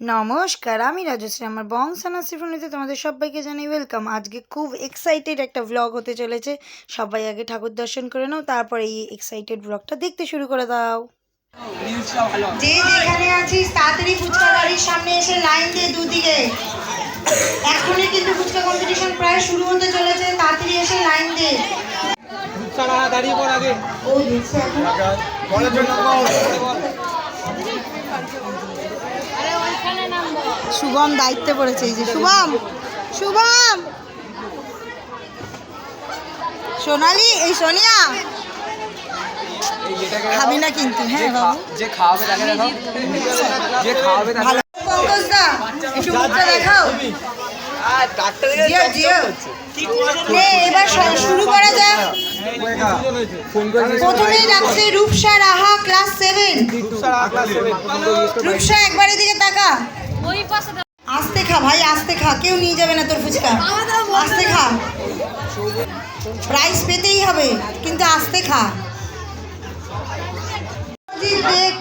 নমস্কার আমি রাজশ্রী। আমার শ্রীফুনিতে তোমাদের সবাইকে জানাই ওয়েলকাম আজকে খুব এক্সাইটেড একটা ব্লগ হতে চলেছে। সবাই আগে ঠাকুর দর্শন করে নাও তারপরে এই এক্সাইটেড ব্লগটা দেখতে শুরু করে দাও। যে যেখানে আছিস তাড়াতাড়ি ফুচকা গাড়ির সামনে এসে লাইন দিয়ে দুদিকে। এখনই কিন্তু ফুচকা কম্পিটিশন প্রায় শুরু হতে চলেছে তাড়াতাড়ি এসে লাইন দিয়ে। দাঁড়িয়ে পড় আগে। ও দিচ্ছে এখন। শুভম দায়িত্বে পড়েছে এই যে। শুভম শুভম। সোনালি এই সোনিয়া। খাবি না কিন্তু হ্যাঁ বাবু। যে খাওয়াবে তাকে দেখাও। যে খাওয়াবে তাকে ভালো। পঙ্কজ দা একটু মুখটা দেখাও। জিও জিও। নে এবার শুরু করা যাক। করে প্রথমেই রাখছে রূপসা রাহা ক্লাস সেভেন। রূপসা একবার এদিকে তাকা। আস্তে খা ভাই আস্তে খা। কেউ নিয়ে যাবে না তোর ফুচকা। আস্তে খা। প্রাইস পেতেই হবে কিন্তু আস্তে খা।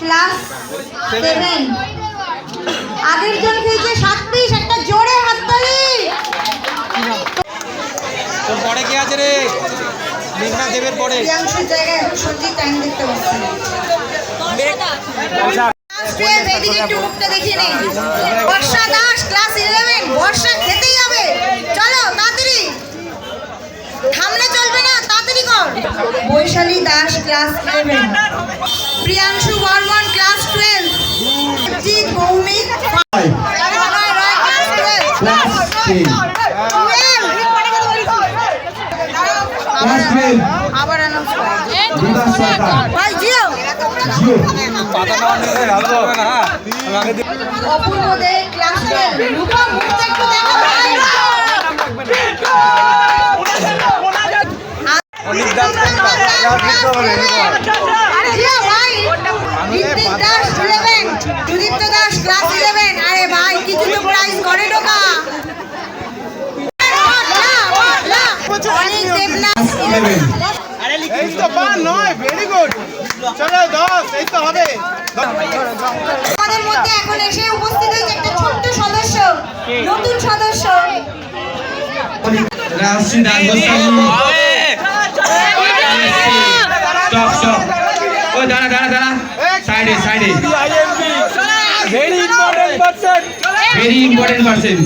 ক্লাস সেভেন আগের জন খেয়েছে সাত পিস একটা জোরে হাততালি। তোর পরে কে আছে রে? মেঘনা দেবের পরে। জায়গায় সত্যি টাইম দেখতে পাচ্ছি। এদিকে একটু মুখটা দেখিয়ে নেই। বর্ষা দাস ক্লাস ইলেভেন বর্ষা খেতেই হবে। চলো তাড়াতাড়ি। থামলে চলবে না তাড়াতাড়ি কর। Baishali Das class eleven Priyanshu Barman class twelve Jeet Bhowmik class twelve আবার অ্যানাউন্স ভাই জিও। অপূর্ব দে ক্লাস রূপা মুখটা একটু দেখো ভাই। অনেক দাস আরে জিও ভাই। Ritwik Das eleven Sudipta Das class eleven আরে ভাই কিছু তো প্রাইজ করে ঢোকা। অনেক দেবনাথ ইলেভেন এই তো পান নয় ভেরি গুড চলো দশ এই তো হবে। আমাদের মধ্যে এখন এসে উপস্থিত হয়েছে একটা ছোট্ট সদস্য নতুন সদস্য। রাশি দান স্টপ স্টপ ও দাঁড়া দাঁড়া দাঁড়া সাইডে সাইডে very important person very important person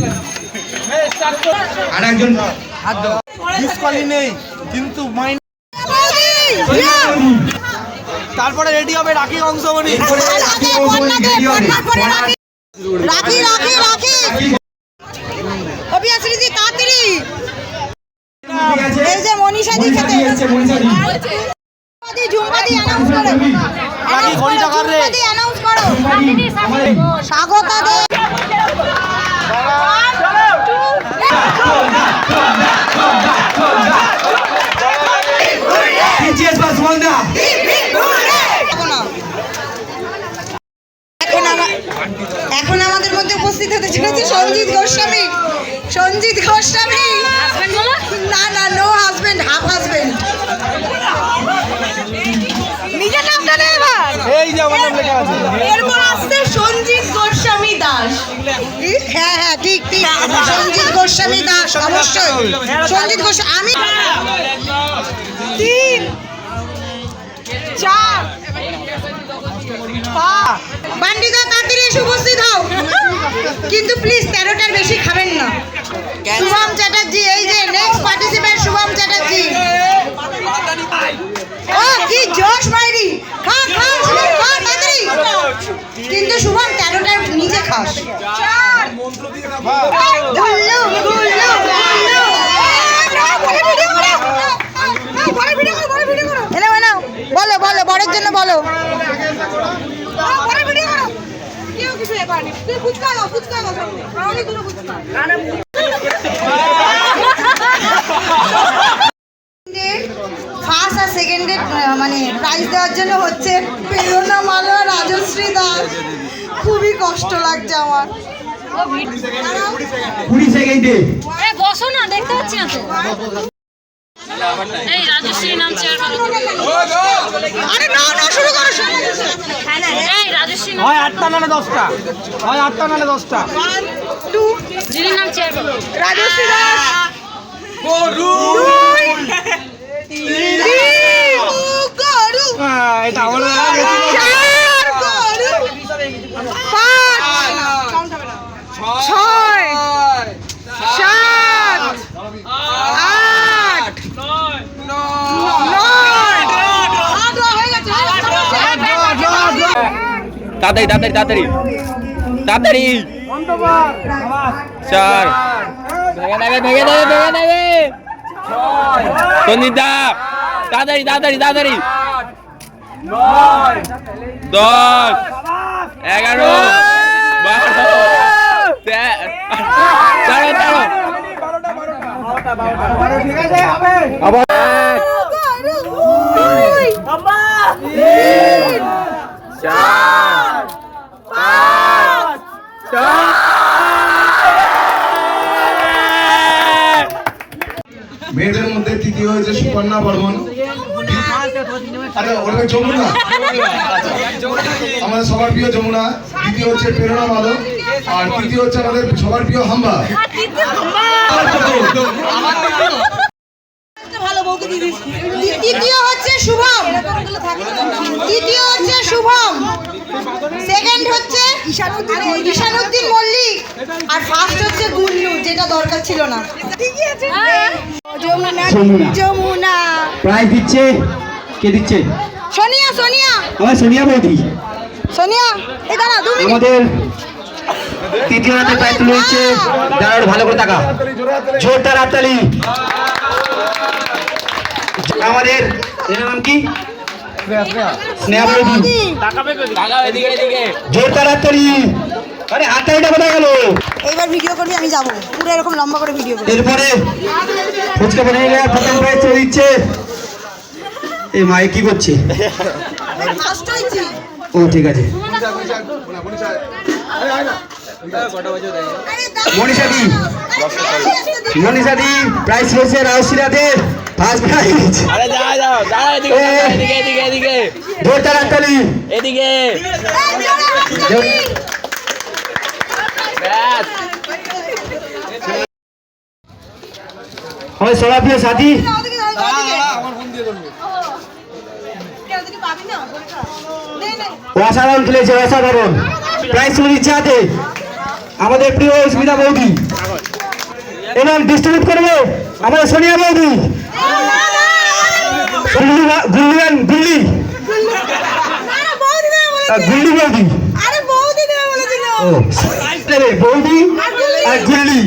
আর একজন ডিসকালি নেই কিন্তু মাইন্ড তারপরে রেডি হবে রাখি অংশমণি রাখি রাখি রাখি অভিয়াসরি জি তাড়াতাড়ি এই যে মনীষা দি খেতে। ঝুমকাদি ঝুমকাদি অ্যানাউন্স করো। রাখি ঘড়ি টাকার রে। অ্যানাউন্স করো। স্বাগতা দে টিচিএস এখন আমাদের মধ্যে উপস্থিত হতে চলেছে সঞ্জিত গোস্বামী। সঞ্জিত গোস্বামী। না না নো হাজবেন্ড হাফ হাজবেন্ড নিজের নামটা নে এবার। এই যে আমার নাম লেখা আছে। এরপর আসছে সঞ্জিত গোস্বামী দাস। হ্যাঁ হ্যাঁ ঠিক ঠিক। সঞ্জিত গোস্বামী দাস অবশ্যই। সঞ্জিত গোস্বামী আমি তিন। চার। বান্ডিদা তাড়াতাড়ি এসে উপস্থিত হও। কিন্তু প্লিজ তেরোটার বেশি খাবেন না। শুভম চ্যাটার্জি এই যে নেক্সট পার্টিসিপেন্ট শুভম চ্যাটার্জি। ও কি জোশ মাইরি। খা খা খা তাড়াতাড়ি। কিন্তু শুভম তেরোটার নিচে খাস। গুল্লু ফার্স্ট আর সেকেন্ডের মানে প্রাইজ দেওয়ার জন্য হচ্ছে প্রেরণা মালা রাজশ্রী দাস খুবই কষ্ট লাগছে আমার। বসো না দেখতে পাচ্ছি না এই রাজশ্রী নাম চেয়ার আরে না না শুরু করো শুরু এই রাজশ্রী হয় আটটা নাহলে দশটা। হয় আটটা নাহলে দশটা। দিদির নাম চেয়ার রাজশ্রী দাস। গরু ছয় সাত আট তাড়াতাড়ি। তাড়াতাড়ি। তাড়াতাড়ি তাড়াতাড়ি চার ভেঙে নেবে ভেঙে নেবে ভেঙে নেবে সন্দীপদা তাড়াতাড়ি তাড়াতাড়ি তাড়াতাড়ি দশ। এগারো। বারো। তে- তেরো তেরো ঠিক আছে মেয়েদের মধ্যে তৃতীয় হয়েছে সুকন্যা বর্মন। ওটা যমুনা। আমাদের সবার প্রিয় যমুনা, দ্বিতীয় হচ্ছে প্রেরণা মালক আর তৃতীয় হচ্ছে আমাদের সবার প্রিয় হাম্বা। তৃতীয় হচ্ছে শুভম। তৃতীয় হচ্ছে শুভম। সেকেন্ড হচ্ছে ঈশানুদ্দিন মল্লিক। আর ফার্স্ট হচ্ছে গুল্লু যেটা দরকার ছিল না। যমুনা যমুনা। প্রাইজ দিচ্ছে। কে দিচ্ছে? সোনিয়া সোনিয়া। আমার সোনিয়া বৌদি। সোনিয়া এই দাঁড়া দু মিনিট। আমাদের তৃতীয় রাতে প্রাইজ তুলে দিচ্ছে। দাঁড়ানো ভালো করে টাকা জোরদার হাততালি। আমাদের এর নাম কি? স্নেহা বৌদি এদিকে এদিকে আরে হাততালিটা কোথায় গেল। এইবার ভিডিও করবি আমি যাব। পুরো এরকম লম্বা করে ভিডিও করবি। এরপরে ফুচকা বানিয়ে প্রথম প্রাইজ তুলে দিচ্ছে। এই মায়ে কি করছে? ও ঠিক আছে। মনীষা দি মনীষা দি রয়েছে রাউসিরাদের ফার্স্ট প্রাইজ আরে যাও যাও যাও এদিকে এদিকে এদিকে এদিকে জোরদার হাততালি এদিকে হয় সরাপ্রিয় সাথী অসাধারণ খেলেছে অসাধারণ প্রাইজ তুলে দিচ্ছে হাতে আমাদের প্রিয় স্মিতা বৌদি। এবং ডিস্ট্রিবিউট করবে আমাদের সোনিয়া বৌদি। গুল্লি। গুল্লি গুল্লি বৌদি। আরে বৌদি আর গুল্লি।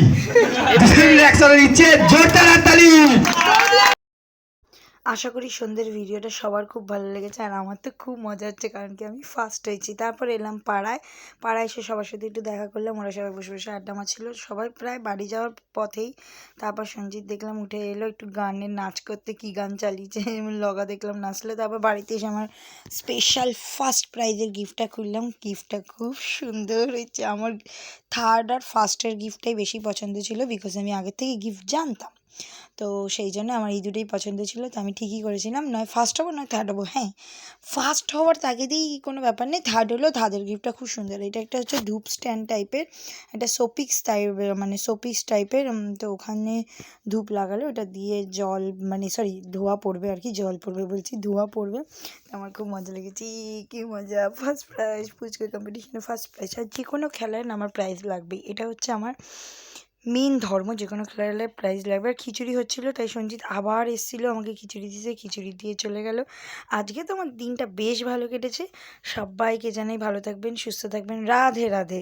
ডিস্ট্রিবিউট একসাথে দিচ্ছে জোরদার হাততালি। আশা করি সন্ধ্যের ভিডিওটা সবার খুব ভালো লেগেছে আর আমার তো খুব মজা হচ্ছে কারণ কি আমি ফার্স্ট হয়েছি। তারপর এলাম পাড়ায়। পাড়ায় এসে সবার সাথে একটু দেখা করলাম। ওরা সবাই বসে বসে আড্ডা মারছিল। সবাই প্রায় বাড়ি যাওয়ার পথেই তারপর সঞ্জিত দেখলাম উঠে এলো একটু গানের নাচ করতে কী গান চালিয়েছে। লগা দেখলাম নাচলে। তারপর বাড়িতে এসে আমার স্পেশাল ফার্স্ট প্রাইজের গিফটটা খুললাম। গিফটটা খুব সুন্দর হয়েছে। আমার থার্ড আর ফার্স্টের গিফটটাই বেশি পছন্দ ছিল বিকজ আমি আগের থেকে গিফট জানতাম। তো সেই জন্য আমার এই দুটোই পছন্দ ছিল, তো আমি ঠিকই করেছিলাম। নয় ফার্স্ট হব, নয় থার্ড হব? হ্যাঁ ফার্স্ট হওয়ার তাগিদেই কোনো ব্যাপার নেই। থার্ড হলো থার্ডের গিফটটা খুব সুন্দর। এটা একটা হচ্ছে ধূপ স্ট্যান্ড টাইপের একটা সোপিক্স টাইপের মানে সোপিক্স টাইপের তো ওখানে ধূপ লাগালে ওটা দিয়ে জল মানে সরি ধোয়া পড়বে আর কি, জল পড়বে বলছি, ধোয়া পড়বে। আমার খুব মজা লেগেছে। কি মজা! ফার্স্ট প্রাইজ ফুচকা কম্পিটিশনে ফার্স্ট প্রাইজ আর যে কোনো খেলায় আমার প্রাইজ লাগবেই। এটা হচ্ছে আমার মেন ধর্ম যে কোনো খেলালে প্রাইজ লাগবে। আর খিচুড়ি হচ্ছিল, তাই সঞ্জিত আবার এসেছিল, আমাকে খিচুড়ি দিয়েছে, খিচুড়ি দিয়ে চলে গেল। আজকে তো আমার দিনটা বেশ ভালো কেটেছে। সবাইকে জানাই ভালো থাকবেন, সুস্থ থাকবেন। রাধে রাধে।